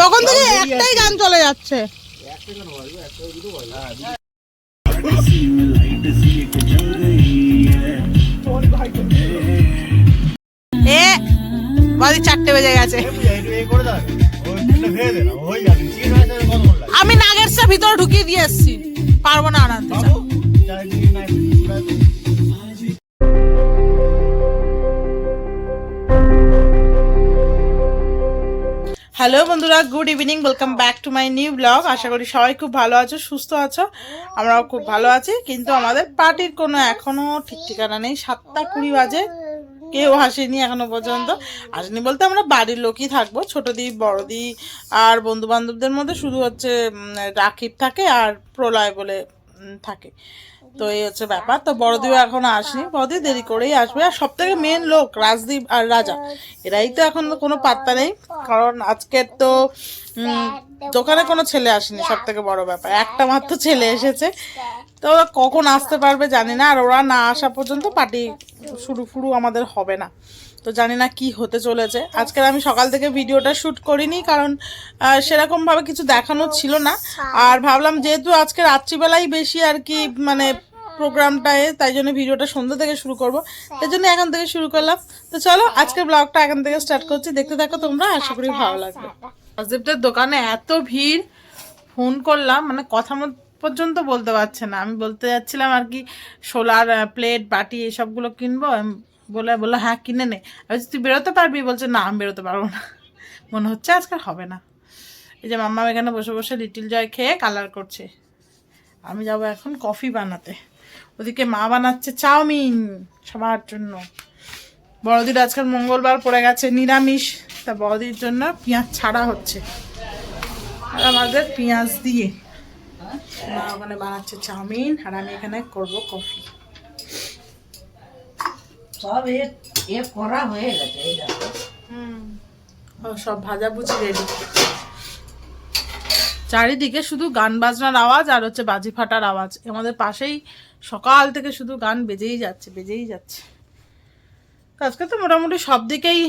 তখন থেকে একটাই গান চলে যাচ্ছে। এ, বাড়ি চারটে বেজে গেছে। আমি নাগেটসের ভিতরে ঢুকিয়ে দিয়ে এসছি। পারব না আনতে হ্যালো বন্ধুরা good evening welcome back to my new blog আশা করি সবাই খুব ভালো আছো, সুস্থ আছো। আমরাও খুব ভালো আছি, কিন্তু আমাদের পার্টির কোনো এখনও ঠিক ঠিকানা নেই। সাতটা কুড়ি বাজে, কেউ আসেনি এখনও পর্যন্ত। আসেনি বলতে আমরা বাড়ির লোকই থাকব, ছোট দি, বড় দি, আর বন্ধু বান্ধবদের মধ্যে শুধু হচ্ছে রাকিব থাকে আর প্রলয় বলে থাকে। তো এই হচ্ছে ব্যাপার। তো বড়দিও এখনও আসেনি বড়দি দেরি করেই আসবে। আর সব থেকে মেন লোক রাজদীপ আর রাজা। এরাই তো এখন কোনো পাত্তা নেই কারণ আজকের তো দোকানে কোনো ছেলে আসেনি সব থেকে বড় ব্যাপার। একটা মাত্র ছেলে এসেছে। তো ওরা কখন আসতে পারবে জানি না আর ওরা না আসা পর্যন্ত পার্টি শুরু ফুরু আমাদের হবে না। তো জানি না কি হতে চলেছে। আজকের আমি সকাল থেকে ভিডিওটা শ্যুট করিনি, কারণ সেরকমভাবে কিছু দেখানো ছিল না। আর ভাবলাম যেহেতু আজকে রাত্রিবেলাই বেশি আর কি মানে প্রোগ্রামটায়, তাই জন্য ভিডিওটা সন্ধ্যা থেকে শুরু করব। তাই জন্য এখন থেকে শুরু করলাম। তো চলো, আজকের ব্লগটা এখন থেকে স্টার্ট করছি। দেখতে থাকো তোমরা, আশা করি ভালো লাগবে। অজিবদের দোকানে এত ভিড়, ফোন করলাম মানে কথা পর্যন্ত বলতে পারছে না। আমি বলতে যাচ্ছিলাম আর কি, সোলার প্লেট, বাটি, এসবগুলো কিনবো। বলে, বলল হ্যাঁ কিনে নে। আমি তুই বেরোতে পারবি? বলছে, না, আমি বেরোতে পারব না। মনে হচ্ছে আজকাল হবে না। এই যে মাম্মা এখানে বসে বসে লিটিল জয় খেয়ে কালার করছে। আমি যাব এখন কফি বানাতে। ওদিকে মা বানাচ্ছে চাউমিন সবার জন্য। বড়দির আজকাল মঙ্গলবার পড়ে গেছে, নিরামিষ। তা বড়দির জন্য পেঁয়াজ ছাড়া হচ্ছে। আর আমাদের পেঁয়াজ দিয়ে মা ওখানে বানাচ্ছে চাউমিন, আর আমি এখানে করব কফি। সব এ এ করা হয়ে গেছে এই দেখো। ও সব ভাজাভুজি রেডি চারিদিকে শুধু গান বাজনার আওয়াজ আর হচ্ছে বাজি ফাটার আওয়াজ। আমাদের পাশেই সকাল থেকে শুধু গান বেজেই যাচ্ছে বেজেই যাচ্ছে। আজকে তো মোটামুটি সব দিকেই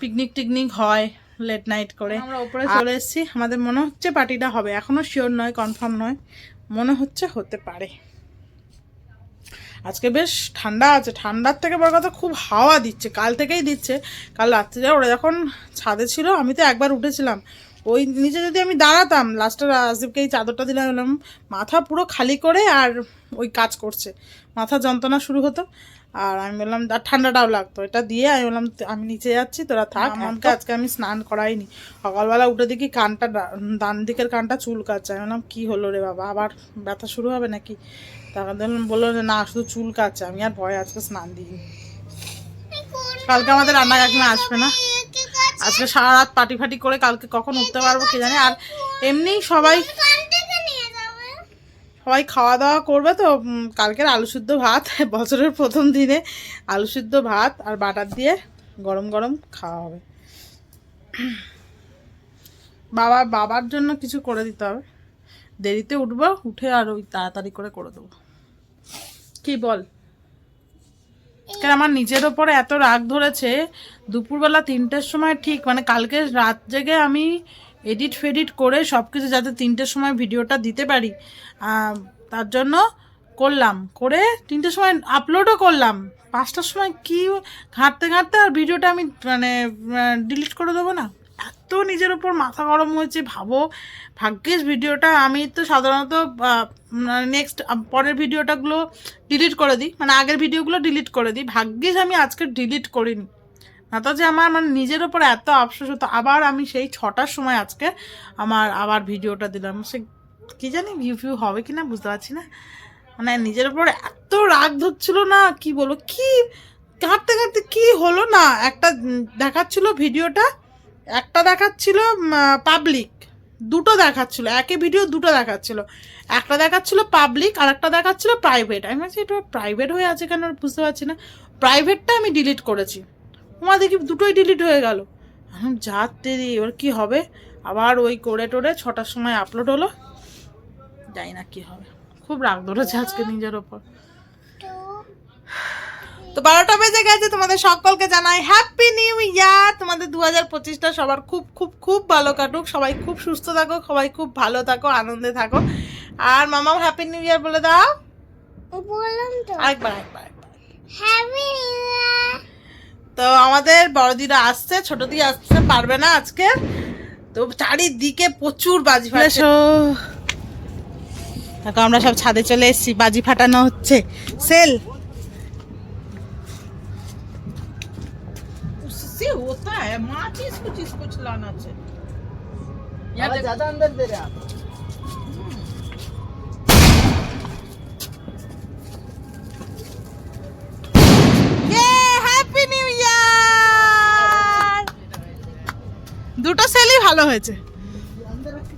পিকনিক টিকনিক হয় লেট নাইট করে। আমরা উপরে চলে এসেছি। আমাদের মনে হচ্ছে পার্টিটা হবে। এখনও শিওর নয় কনফার্ম নয়। মনে হচ্ছে হতে পারে। আজকে বেশ ঠান্ডা আছে। ঠান্ডার থেকে বড় কথা খুব হাওয়া দিচ্ছে। কাল থেকেই দিচ্ছে। কাল রাত্রে ওরা যখন ছাদে ছিল আমি তো একবার উঠেছিলাম। ওই নিচে যদি আমি দাঁড়াতাম লাস্টে রাজদীপকে এই চাদরটা দিলাম বললাম মাথা পুরো খালি করে আর ওই কাজ করছে। মাথা যন্ত্রণা শুরু হতো। আর আমি বললাম আর ঠান্ডাটাও লাগতো। এটা দিয়ে আমি বললাম "তো আমি নিচে যাচ্ছি তোরা থাক। আমাকে আজকে আমি স্নান করাইনি। সকালবেলা উঠে দেখি কানটা ডা- ডান দিকের কানটা চুলকাচ্ছে। আমি বললাম কী হলো রে বাবা? আবার ব্যথা শুরু হবে নাকি? তখন দেখলাম বলল যে, না, শুধু চুল কাচ্ছে, আমি আর ভয়ে আজকে স্নান দিইনি। কালকে আমাদের রান্না কাকিমা আসবে না? আজকে সারা রাত পাটি ফাটি করে কালকে কখন উঠতে পারব কে জানে? আর এমনি সবাই সবাই খাওয়া দাওয়া করবে তো কালকের আলু সিদ্ধ ভাত, বছরের প্রথম দিনে আলু সিদ্ধ ভাত আর বাটার দিয়ে গরম গরম খাওয়া হবে। বাবা বাবার জন্য কিছু করে দিতে হবে। দেরিতে উঠবো, উঠে আর ওই তাড়াতাড়ি করে করে দেবো। কি বল? কারণ আমার নিজের ওপরে এত রাগ ধরেছে? দুপুরবেলা তিনটের সময় ঠিক মানে কালকে রাত জেগে আমি এডিট ফেডিট করে সব কিছু যাতে তিনটের সময় ভিডিওটা দিতে পারি তার জন্য করলাম। করে তিনটের সময় আপলোডও করলাম। পাঁচটার সময় কি ঘাঁটতে ঘাঁটতে আর ভিডিওটা আমি মানে ডিলিট করে দেবো না? এত নিজের ওপর মাথা গরম হয়েছে, ভাবো। ভাগ্যিস ভিডিওটা, আমি তো সাধারণত নেক্সট পরের ভিডিওটাগুলো ডিলিট করে দিই মানে আগের ভিডিওগুলো ডিলিট করে দিই। ভাগ্যিস আমি আজকে ডিলিট করিনি। না তো যে আমার মানে নিজের ওপর এত আফসোস হতো। আবার আমি সেই ছটার সময় আজকে আমার, আবার ভিডিওটা দিলাম। সে কি জানি ভিউ ভিউ হবে কি না বুঝতে পারছি না। মানে নিজের ওপর এত রাগ ধরছিল না, কি বলব, কি কাঁদতে কাঁদতে কি হলো না? একটা দেখাচ্ছিল ভিডিওটা একটা দেখাচ্ছিল পাবলিক দুটো দেখাচ্ছিল একই ভিডিও দুটো দেখাচ্ছিল। একটা দেখাচ্ছিল পাবলিক আর একটা দেখাচ্ছিল প্রাইভেট আমি ভাবছি, এটা প্রাইভেট হয়ে আছে কেন? বুঝতে পারছি না। প্রাইভেটটা আমি ডিলিট করেছি। আমার দেখি দুটোই ডিলিট হয়ে গেল। আমি যাতে এবার কী হবে? আবার ওই করে টোরে ছটার সময় আপলোড হলো। জানি না কী হবে। খুব রাগ ধরেছে আজকে নিজের ওপর। তো বারোটা বেজে গেছে তোমাদের সকলকে জানাই হ্যাপি নিউ ইয়ার তোমাদের দু হাজার পঁচিশটা সবার খুব খুব খুব ভালো কাটুক। সবাই খুব সুস্থ থাকো সবাই খুব ভালো থাকো আনন্দে থাকো আর মামাও হ্যাপি নিউ ইয়ার বলে দাও। বললাম তো। একবার একবার হ্যাপি নিউ ইয়ার তো আমাদের বড়দিরা আসছে ছোট দিয়ে আসতে পারবে না আজকে। তো চারিদিকে প্রচুর বাজি ফাটছে। দেখো আমরা সব ছাদে চলে এসেছি বাজি ফাটানো হচ্ছে। সেল उससे होता है माचिस कुछ इस कुछ लाना चाहिए ज्यादा अंदर दे रहे आप ये হ্যাপি নিউ ইয়ার দুটো সেলই ভালো হয়েছে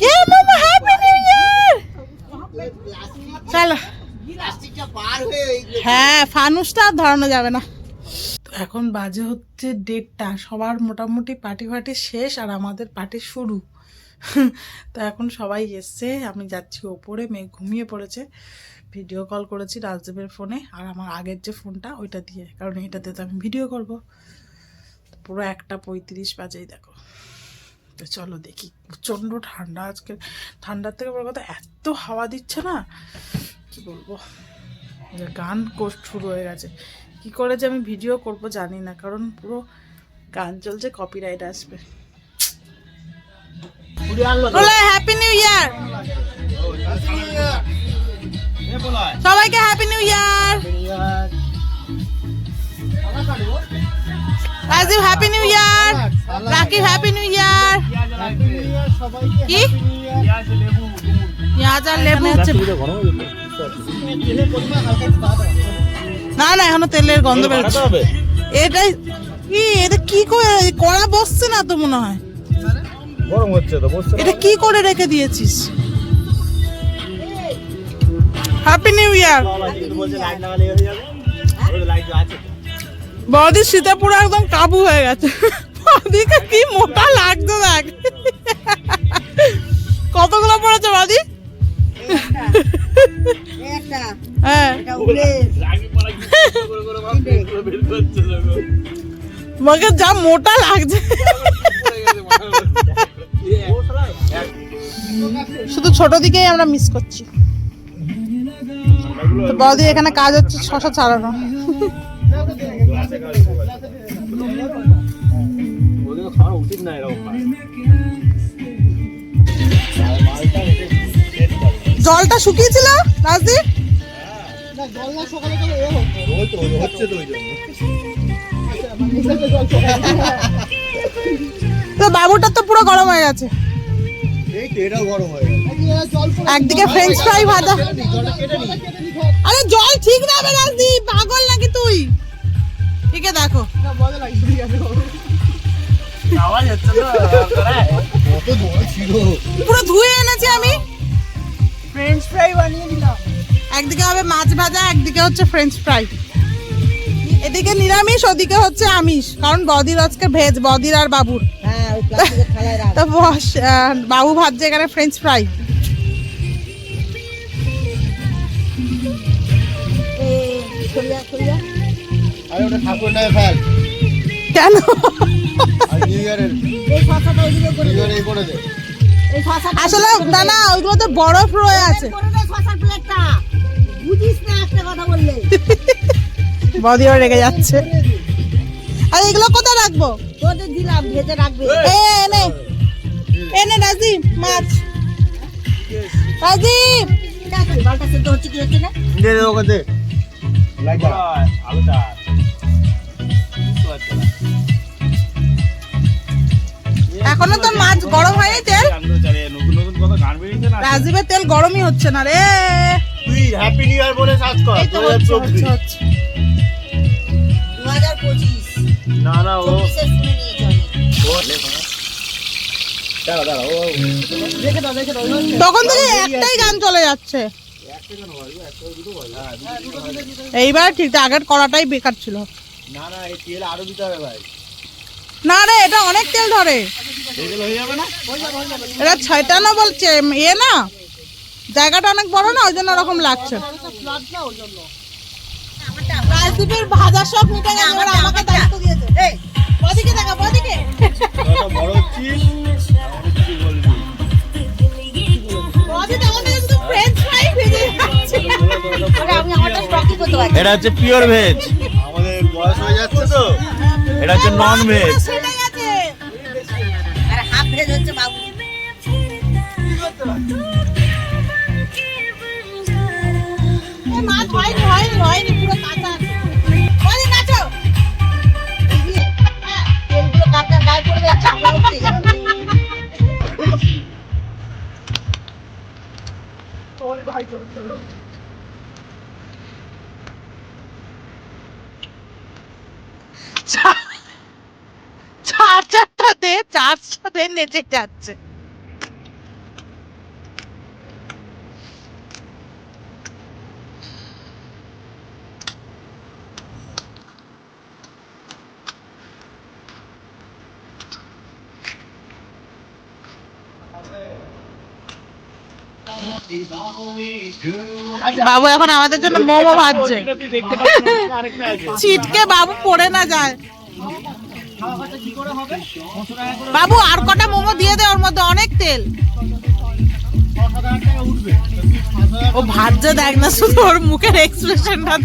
কে মামা হ্যাপি নিউ ইয়ার চলো হ্যাঁ ফানুসটা আর ধরানো যাবে না তো এখন বাজে হচ্ছে ডেটটা সবার মোটামুটি পার্টি ফার্টি শেষ আর আমাদের পার্টি শুরু। তো এখন সবাই এসছে, আমি যাচ্ছি ওপরে, মেয়ে ঘুমিয়ে পড়েছে। ভিডিও কল করেছি রাজদেবের ফোনে আর আমার আগের যে ফোনটা ওইটা দিয়ে, কারণ এটাতে তো আমি ভিডিও করব। পুরো একটা পঁয়ত্রিশ বাজেই দেখো। তো চলো দেখি, প্রচণ্ড ঠান্ডা আজকে। ঠান্ডার থেকে বড় কথা, এত হাওয়া দিচ্ছে না, কি বলব? গান কোর্স শুরু হয়ে গেছে। কি করে যে আমি ভিডিও করব জানি না কারণ পুরো গান চলছে কপিরাইট আসবে। হ্যাপি নিউ ইয়ার সবাইকে happy new year Rajib happy new year Rakib happy new year কি? পেঁয়াজ আর লেবু। হচ্ছে না না এখনও তেলের গন্ধ বেরোচ্ছে। এটাই কি এটা কি করে কড়া বসছে না তো মনে হয়? গরম হচ্ছে তো বসছে এটা কি করে রেখে দিয়েছিস? হ্যাপি নিউ ইয়ার বৌদি শীতে পুরো একদম কাবু হয়ে গেছে। বৌদিকে কি মোটা লাগছে দেখ। কতগুলো পড়েছে বৌদি? হ্যাঁ। এটা উড়ে রাগি পড়া কি করে করে বাপ বের করছে দেখো। আমাকে যা মোটা লাগছে। শুধু ছোট দিকেই আমরা মিস করছি। তো এখানে কাজ হচ্ছে শশা ছাড়ানো। উচিত না এরকম জলটা শুকিয়েছিল, রাজদীপ? তো হচ্ছে তো পুরো গরম হয়ে গেছে। একদিকে ফ্রেঞ্চ ফ্রাই ভাজা। আরে জল ঠিক হবে, রাজদীপ, পাগল নাকি তুই? ঠিক দেখো। পুরো ধুয়ে এনেছি আমি। ফ্রেঞ্চ ফ্রাই বানিয়ে দিলাম একদিকে হবে মাছ ভাজা একদিকে হচ্ছে ফ্রেঞ্চ ফ্রাই এদিকে নিরামিষ ওদিকে হচ্ছে আমিষ কারণ বদির আজকে ভেজ বদির আর বাবুর। হ্যাঁ তো বস বাবু ভাজছে এখানে ফ্রেঞ্চ ফ্রাই কেন? আসলে না না ওইগুলোতে বরফ রয়ে আছে। করে দে শসার প্লেটটা বুঝিস না একটা কথা বললে। বদিও রেগে যাচ্ছে। আর এগুলো কোথায় রাখব? দিলাম ভেজে রাখবে। এ এনে। এনে রাজীব মাছ। রাজীব! ঠিক আছে বালটা সেদ্ধ হচ্ছে কি হচ্ছে না? দে দে ওকে দে। লাইট আলোটা। এখনও তো মাছ গরম হয়নি তেল? রাজীবের তেল গরমই হচ্ছে না রে। তুই হ্যাপি নিউ ইয়ার বলে সার্চ কর। না না ও তখন থেকে একটাই গান চলে যাচ্ছে। এইবার ঠিক আগের করাটাই বেকার ছিল। না না এই তেল আরও দিতে হবে ভাই। না রে এটা অনেক তেল ধরে। এই তেল না এটা ছয়টানো বলছে? এ না? জায়গাটা অনেক বড় না ওই জন্য ওরকম লাগছে। রাজদীপের ভাজা সব মিটে গেছে আমাকে দায়িত্ব দিয়েছে। বদিকে দেখা বদিকে। বড় এটা হচ্ছে পিওর ভেজ আমাদের বয়স হয়ে যাচ্ছে তো। এটা হচ্ছে নন ভেজ সেটা গেছে আর হাফ ভেজ হচ্ছে বাবু এ মাছ হয়নি হয়নি হয়নি পুরো কাঁচা আছে বদি নাচো হ্যাঁ, তেলগুলো কাঁচা গায়ে পড়বে আর চাপড়া উঠতে যাবে চার চারটা দে চারটা নেচে যাচ্ছে। বাবু এখন আমাদের জন্য মোমো ভাজছে। ছিটকে বাবু পড়ে না যায়। বাবু, আর কটা মোমো দিয়ে দে, ওর মধ্যে অনেক তেল। ও ভাজছে দেখ না, শুধু ওর মুখের এক্সপ্রেশনটা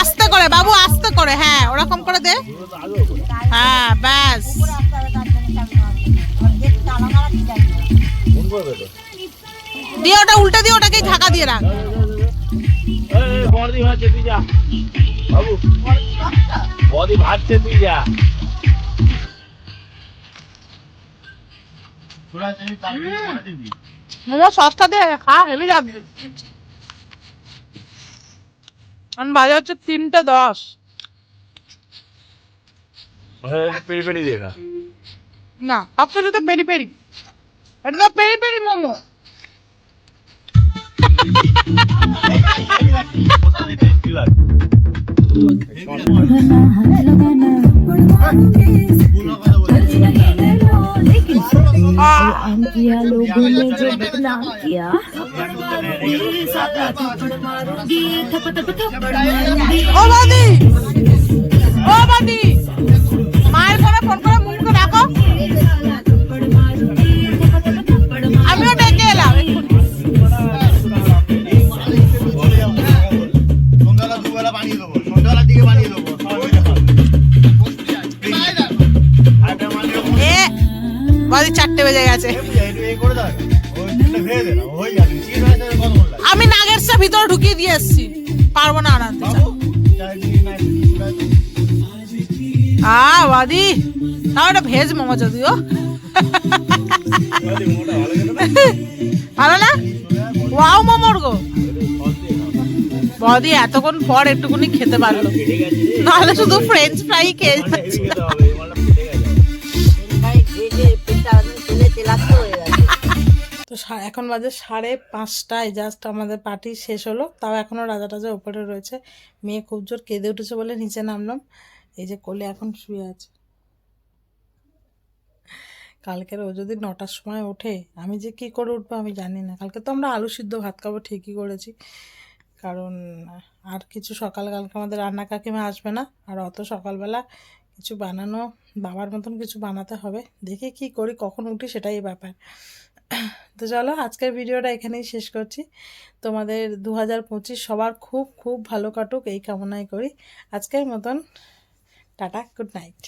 আস্তে করে, বাবু, আস্তে করে হ্যাঁ ওরকম করে দে। হ্যাঁ ব্যাস। দিয়ে ওটা উল্টে দিয়ে ওটাকে ঢাকা দিয়ে রাখ। বদি ভাজছে তুই যা। বাবু বদি ভাজছে তুই যা। মোমো সসটা দে খা হেভি যাবে। এখন বাজে হচ্ছে তিনটে দশ। পেরি পেরি দেখা না। ভাবছ তো পেরি পেরি। এটা তো পেরি পেরি মোমো। किया लोगों ने जो बदनाम किया मारूँगी थप थप थप्पड़ কত বেজে গেছে আমি নাগেটসটা ভিতরে ঢুকিয়ে দিয়ে এসছি পারব না আনাতে। আ, বাদি তাও এটা ভেজ মোমো যদিও ভালো না? ওয়াও মোমোর গো বদি, এতক্ষণ পর একটুকুনি খেতে পারল। নাহলে শুধু ফ্রেঞ্চ ফ্রাই খেয়ে যাচ্ছে এখন বাজে সাড়ে পাঁচটায় জাস্ট আমাদের পার্টি শেষ হলো, তাও এখনও রাজা টাজা ওপরে রয়েছে। মেয়ে খুব জোর কেঁদে উঠেছে বলে নিচে নামলাম। এই যে কোলে এখন শুয়ে আছে। কালকের ও যদি নটার সময় ওঠে, আমি যে কি করে উঠবো আমি জানি না। কালকে তো আমরা আলু সিদ্ধ ভাত খাব, ঠিকই করেছি। কারণ, আর কিছু সকাল, কালকে আমাদের রান্না কাকিমা আসবে না, আর অত সকালবেলা কিছু বানানো, বাবার মতন কিছু বানাতে হবে। দেখি কি করি, কখন উঠি সেটাই ব্যাপার। তো চলো আজকের ভিডিওটা এখানেই শেষ করছি। তোমাদের দু হাজার পঁচিশ সবার খুব খুব ভালো কাটুক, এই কামনাই করি। আজকের মতন, টাটা গুড নাইট